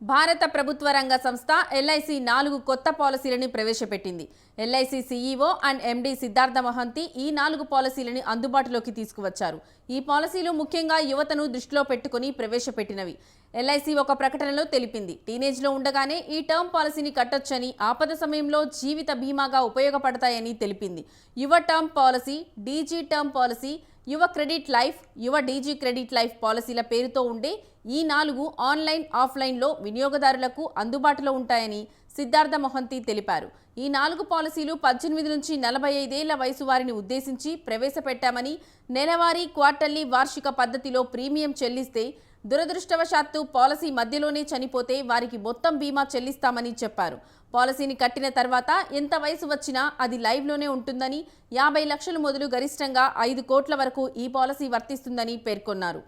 భారత ప్రభుత్వ రంగ సంస్థ ఎల్ఐసి నాలుగు కొత్త పాలసీలను ప్రవేశపెట్టింది. LIC CEO and MD Siddhartha Mohanty ఈ నాలుగు పాలసీలని అందుబాటులోకి తీసుకువచ్చారు. ఈ పాలసీలు ముఖ్యంగా యువతను దృష్టిలో పెట్టుకుని ప్రవేశపెట్టినవి. ఎల్ఐసి ఒక ప్రకటనలో తెలిపింది. టీనేజ్లో ఉండగానే ఈ టర్మ్ పాలసీని కట్టొచ్చని ఆపద సమయంలో జీవిత బీమాగా ఉపయోగపడతాయని తెలిపింది. Yuva term policy Digi term policy Yuva credit life Yuva Digi credit life పాలసీల పేరుతో ఉండే ఈ నాలుగు ఆన్లైన్ ఆఫ్లైన్లో వినియోగదారులకు అందుబాటులో ఉంటాయని సిద్ధార్థ మొహంతి తెలిపారు. ఈ నాలుగు పాలసీలు పద్దెనిమిది నుంచి నలభై ఐదేళ్ళ వయసు వారిని ఉద్దేశించి ప్రవేశపెట్టామని నెలవారీ క్వార్టర్లీ వార్షిక పద్ధతిలో ప్రీమియం చెల్లిస్తే దురదృష్టవశాత్తు పాలసీ మధ్యలోనే చనిపోతే వారికి మొత్తం బీమా చెల్లిస్తామని చెప్పారు. పాలసీని కట్టిన తర్వాత ఎంత వయసు వచ్చినా అది లైవ్లోనే ఉంటుందని యాభై లక్షలు మొదలు గరిష్టంగా ఐదు కోట్ల వరకు ఈ పాలసీ వర్తిస్తుందని పేర్కొన్నారు.